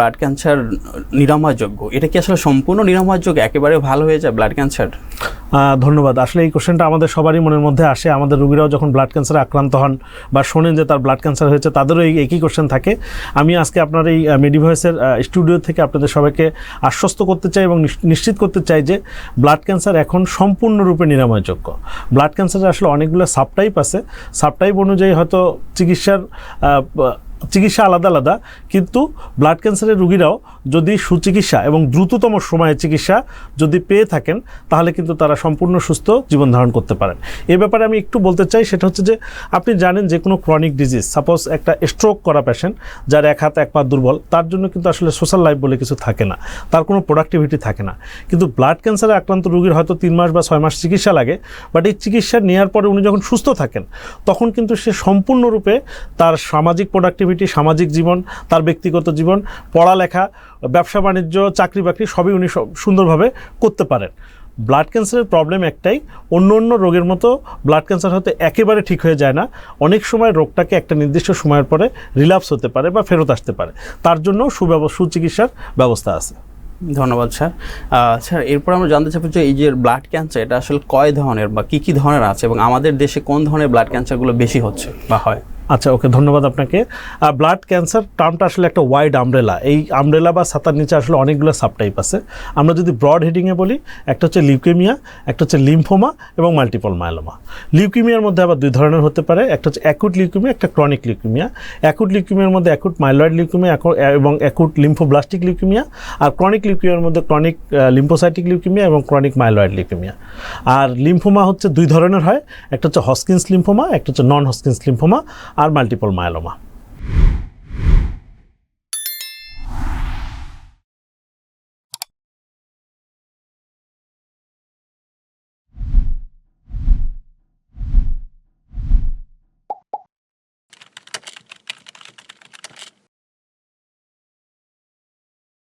Blood cancer নিরাময়যোগ্য? এটা কি আসলে সম্পূর্ণ নিরাময়যোগ্য? একেবারে ভালো হয়ে যায় ব্লাড ক্যান্সার ধন্যবাদ। আসলে এই কোশ্চেনটা আমাদের সবারই মনের মধ্যে আসে। আমাদের রুগীরাও যখন ব্লাড ক্যান্সারে আক্রান্ত হন বা শোনেন যে তার ব্লাড ক্যান্সার হয়েছে, তাদেরও এই একই কোশ্চেন থাকে। আমি আজকে আপনার এই মেডিভয়েসের স্টুডিও থেকে আপনাদের সবাইকে আশ্বস্ত করতে চাই এবং নিশ্চিত করতে চাই যে ব্লাড ক্যান্সার এখন সম্পূর্ণরূপে নিরাময়যোগ্য। ব্লাড ক্যান্সারের আসলে অনেকগুলো সাবটাইপ আছে। সাবটাইপ অনুযায়ী হয়তো চিকিৎসার চিকিৎসা আলাদা আলাদা, কিন্তু ব্লাড ক্যান্সারের রুগীরাও যদি সুচিকিৎসা এবং দ্রুততম সময়ে চিকিৎসা যদি পেয়ে থাকেন, তাহলে কিন্তু তারা সম্পূর্ণ সুস্থ জীবন ধারণ করতে পারেন। এ ব্যাপারে আমি একটু বলতে চাই, সেটা হচ্ছে যে আপনি জানেন যে কোনো ক্রনিক ডিজিজ সাপোজ একটা স্ট্রোক করা পেশেন্ট যার এক হাত এক পা দুর্বল, তার জন্য কিন্তু আসলে সোশ্যাল লাইফ বলে কিছু থাকে না, তার কোনো প্রোডাক্টিভিটি থাকে না। কিন্তু ব্লাড ক্যান্সারে আক্রান্ত রুগীর হয়তো তিন মাস বা ছয় মাস চিকিৎসা লাগে বাট এই চিকিৎসা নেওয়ার পরে উনি যখন সুস্থ থাকেন, তখন কিন্তু সে সম্পূর্ণরূপে তার সামাজিক প্রোডাক্টিভিটি সামাজিক জীবন, তার ব্যক্তিগত জীবন, পড়ালেখা, ব্যবসা, বাণিজ্য, চাকরি, বাকরি, সবই উনি সুন্দরভাবে করতে পারেন। ব্লাড ক্যান্সারের প্রবলেম একটাই, অন্য অন্য রোগের মতো ব্লাড ক্যান্সার হতে একেবারে ঠিক হয়ে যায় না। অনেক সময় রোগটাকে একটা নির্দিষ্ট সময়ের পরে রিল্যাপস হতে পারে বা ফেরত আসতে পারে। তার জন্য সুব্যব, সুচিকিৎসার ব্যবস্থা আছে। ধন্যবাদ, স্যার। স্যার, এরপর আমরা জানতে চাইব যে এই যে ব্লাড ক্যান্সার এটা আসলে কয় ধরনের বা কি কি ধরনের আছে এবং আমাদের দেশে কোন ধরনের ব্লাড ক্যান্সারগুলো বেশি হচ্ছে বা হয়? আচ্ছা ওকে, ধন্যবাদ আপনাকে। ব্লাড ক্যান্সার টার্মটা আসলে একটা ওয়াইড আমব্রেলা এই আমব্রেলা বা ছাতার নিচে আসলে অনেকগুলো সাবটাইপ আছে। আমরা যদি ব্রড হেডিংয়ে বলি, একটা হচ্ছে লিউকেমিয়া একটা হচ্ছে লিম্ফোমা এবং মাল্টিপল মায়োলোমা লিউকেমিয়ার মধ্যে আবার দুই ধরনের হতে পারে। একটা হচ্ছে অ্যাকুট লিউকেমিয়া একটা ক্রনিক লিউকেমিয়া অ্যাকুট লিউকেমিয়ার মধ্যে অ্যাকুট মাইলয়েড লিউকেমিয়া এবং অ্যাকুট লিম্ফোব্লাস্টিক লিউকেমিয়া আর ক্রনিক লিউকেমিয়ার মধ্যে ক্রনিক লিম্ফোসাইটিক লিউকেমিয়া এবং ক্রনিক মাইলয়েড লিউকেমিয়া আর লিম্ফোমা হচ্ছে দুই ধরনের হয়। একটা হচ্ছে হসকিন্স লিম্ফোমা একটা হচ্ছে নন হসকিন্স লিম্ফোমা আর মাল্টিপল মায়োলোমা